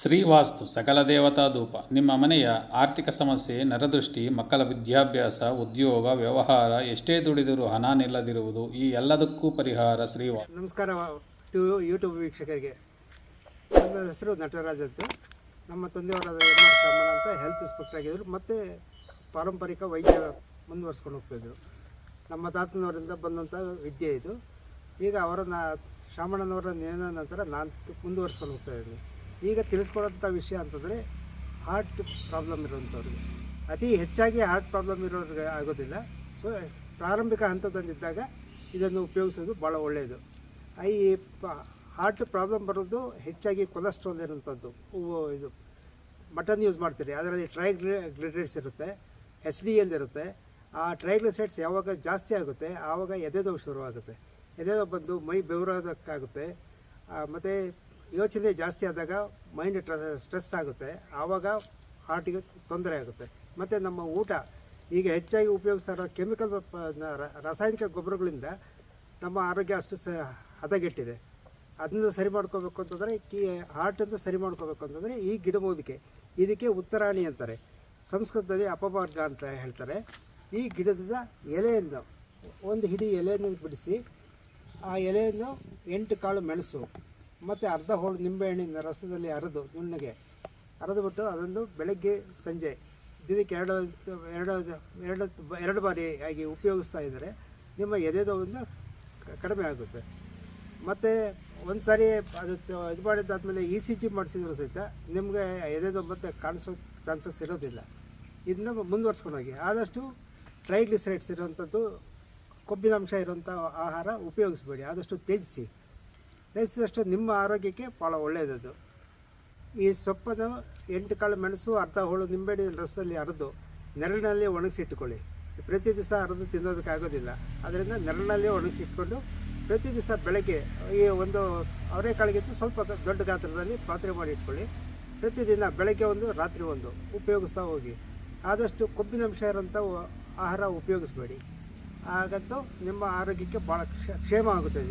ಶ್ರೀವಾಸ್ತು ಸಕಲ ದೇವತಾ ಧೂಪ. ನಿಮ್ಮ ಮನೆಯ ಆರ್ಥಿಕ ಸಮಸ್ಯೆ, ನರದೃಷ್ಟಿ, ಮಕ್ಕಳ ವಿದ್ಯಾಭ್ಯಾಸ, ಉದ್ಯೋಗ, ವ್ಯವಹಾರ, ಎಷ್ಟೇ ದುಡಿದರೂ ಹಣ ನಿಲ್ಲದಿರುವುದು, ಈ ಎಲ್ಲದಕ್ಕೂ ಪರಿಹಾರ ಶ್ರೀವಾ ನಮಸ್ಕಾರ ಯೂಟ್ಯೂಬ್ ವೀಕ್ಷಕರಿಗೆ. ನನ್ನ ಹೆಸರು ನಟರಾಜ್ ಅಂತ. ನಮ್ಮ ತಂದೆಯವರಾದ ಅಂತ ಹೆಲ್ತ್ ಇನ್ಸ್ಪೆಕ್ಟರ್ ಆಗಿದ್ದರು ಮತ್ತು ಪಾರಂಪರಿಕ ವೈದ್ಯ ಮುಂದುವರ್ಸ್ಕೊಂಡು ಹೋಗ್ತಾಯಿದ್ರು ನಮ್ಮ ತಾತನವರಿಂದ ಬಂದಂಥ ವಿದ್ಯೆ ಇದು. ಈಗ ಅವರನ್ನು ಶಾಮಣ್ಣನವರ ನೇನ ನಂತರ ನಾನು ಮುಂದುವರ್ಸ್ಕೊಂಡು ಹೋಗ್ತಾ ಇದ್ದೀನಿ. ಈಗ ತಿಳಿಸ್ಕೊಡೋಂಥ ವಿಷಯ ಅಂತಂದರೆ ಹಾರ್ಟ್ ಪ್ರಾಬ್ಲಮ್ ಇರುವಂಥವ್ರಿಗೆ. ಅತಿ ಹೆಚ್ಚಾಗಿ ಹಾರ್ಟ್ ಪ್ರಾಬ್ಲಮ್ ಇರೋರಿಗೆ ಆಗೋದಿಲ್ಲ. ಸೊ ಪ್ರಾರಂಭಿಕ ಹಂತದಲ್ಲಿದ್ದಾಗ ಇದನ್ನು ಉಪಯೋಗಿಸೋದು ಭಾಳ ಒಳ್ಳೆಯದು ಈ ಹಾರ್ಟ್ ಪ್ರಾಬ್ಲಮ್ ಬರೋದು ಹೆಚ್ಚಾಗಿ ಕೊಲೆಸ್ಟ್ರಾಲ್ ಇರುವಂಥದ್ದು. ಇದು ಮಟನ್ ಯೂಸ್ ಮಾಡ್ತೀರಿ. ಅದರಲ್ಲಿ ಟ್ರೈಗ್ಲಿಸೈಡ್ಸ್ ಇರುತ್ತೆ ಎಚ್ ಡಿ ಎಲ್ ಇರುತ್ತೆ. ಆ ಟ್ರೈಗ್ಲಿಸೈಡ್ಸ್ ಯಾವಾಗ ಜಾಸ್ತಿ ಆಗುತ್ತೆ, ಆವಾಗ ಎದೆದೋವು ಶುರುವಾಗುತ್ತೆ. ಎದೆದೋವು ಬಂದು ಮೈ ಬೆವರೋದಕ್ಕಾಗುತ್ತೆ. ಮತ್ತು ಯೋಚನೆ ಜಾಸ್ತಿ ಆದಾಗ ಮೈಂಡ್ ಸ್ಟ್ರೆಸ್ ಆಗುತ್ತೆ. ಆವಾಗ ಹಾರ್ಟಿಗೆ ತೊಂದರೆ ಆಗುತ್ತೆ. ಮತ್ತು ನಮ್ಮ ಊಟ ಈಗ ಹೆಚ್ಚಾಗಿ ಉಪಯೋಗಿಸ್ತಾ ಇರೋ ಕೆಮಿಕಲ್ ರಾಸಾಯನಿಕ ಗೊಬ್ಬರಗಳಿಂದ ನಮ್ಮ ಆರೋಗ್ಯ ಅಷ್ಟು ಸ, ಹದಗೆಟ್ಟಿದೆ. ಅದನ್ನು ಸರಿ ಮಾಡ್ಕೋಬೇಕು ಅಂತಂದರೆ ಕಿ ಹಾರ್ಟನ್ನು ಸರಿ ಮಾಡ್ಕೋಬೇಕು ಅಂತಂದರೆ ಈ ಗಿಡಮೂಲಿಕೆ ಇದಕ್ಕೆ ಉತ್ತರಾಣಿ ಅಂತಾರೆ. ಸಂಸ್ಕೃತದಲ್ಲಿ ಅಪಮಾರ್ಗ ಅಂತ ಹೇಳ್ತಾರೆ. ಈ ಗಿಡದ ಎಲೆಯನ್ನು, ಒಂದು ಹಿಡಿ ಎಲೆಯನ್ನು ಬಿಡಿಸಿ, ಆ ಎಲೆಯನ್ನು ಎಂಟು ಕಾಳು ಮೆಣಸು. ಮತ್ತು ಅರ್ಧ ಹೋಳು ನಿಂಬೆಹಣ್ಣಿನ ರಸದಲ್ಲಿ ಅರೆದು ನುಣ್ಣಗೆ. ಅರೆದುಬಿಟ್ಟು ಅದೊಂದು ಬೆಳಗ್ಗೆ, ಸಂಜೆ. ದಿನಕ್ಕೆ ಎರಡು ಎರಡು ಎರಡು ಎರಡು ಬಾರಿ ಆಗಿ ಉಪಯೋಗಿಸ್ತಾ ಇದ್ದರೆ ನಿಮ್ಮ ಎದೆದೋವನ್ನು ಕಡಿಮೆ ಆಗುತ್ತೆ. ಮತ್ತು ಒಂದು ಸಾರಿ ಅದು ಇದು ಮಾಡಿದ್ದಾದಮೇಲೆ ಇ ಸಿ ಜಿ ಮಾಡಿಸಿದ್ರು ಸಹಿತ ನಿಮಗೆ ಎದೆದು ಮತ್ತೆ ಕಾಣಿಸೋ ಚಾನ್ಸಸ್ ಇರೋದಿಲ್ಲ. ಇದನ್ನ ಮುಂದುವರ್ಸ್ಕೊಂಡು ಹೋಗಿ ಆದಷ್ಟು ಟ್ರೈಗ್ಲಿಸರೈಡ್ಸ್ ಇರೋವಂಥದ್ದು, ಕೊಬ್ಬಿನಾಂಶ ಇರೋಂಥ ಆಹಾರ ಉಪಯೋಗಿಸ್ಬೇಡಿ. ಆದಷ್ಟು ತ್ಯಜಿಸಿ. ತ್ಯಜಿಸಿದಷ್ಟು ನಿಮ್ಮ ಆರೋಗ್ಯಕ್ಕೆ ಭಾಳ ಒಳ್ಳೆಯದದು. ಈ ಸೊಪ್ಪನ್ನು ಎಂಟು ಕಾಳು ಮೆಣಸು, ಅರ್ಧ ಹೋಳು ನಿಂಬೆಹಣ್ಣಿನ ರಸದಲ್ಲಿ ಅರೆದು ನೆರಳಿನಲ್ಲಿ ಒಣಗಿಸಿಟ್ಕೊಳ್ಳಿ. ಪ್ರತಿ ದಿವಸ ಅರೆದು ತಿನ್ನೋದಕ್ಕೆ ಆಗೋದಿಲ್ಲ ಅದರಿಂದ ನೆರಳಿನಲ್ಲಿ ಒಣಗಿಸಿಟ್ಕೊಂಡು ಪ್ರತಿ ದಿವಸ ಬೆಳಗ್ಗೆ ಈ ಒಂದು ಅವರೆಕಾಳಿಗಿಂತ ಸ್ವಲ್ಪ ದೊಡ್ಡ ಗಾತ್ರದಲ್ಲಿ ಪಾತ್ರೆ ಮಾಡಿ ಇಟ್ಕೊಳ್ಳಿ ಪ್ರತಿದಿನ ಬೆಳಗ್ಗೆ ಒಂದು, ರಾತ್ರಿ ಒಂದು ಉಪಯೋಗಿಸ್ತಾ ಹೋಗಿ. ಆದಷ್ಟು ಕೊಬ್ಬಿನಂಶ ಇರೋಂಥ ಆಹಾರ ಉಪಯೋಗಿಸ್ಬೇಡಿ. ಹಾಗಂತೂ ನಿಮ್ಮ ಆರೋಗ್ಯಕ್ಕೆ ಭಾಳ ಕ್ಷ, ಕ್ಷೇಮ ಆಗುತ್ತೆ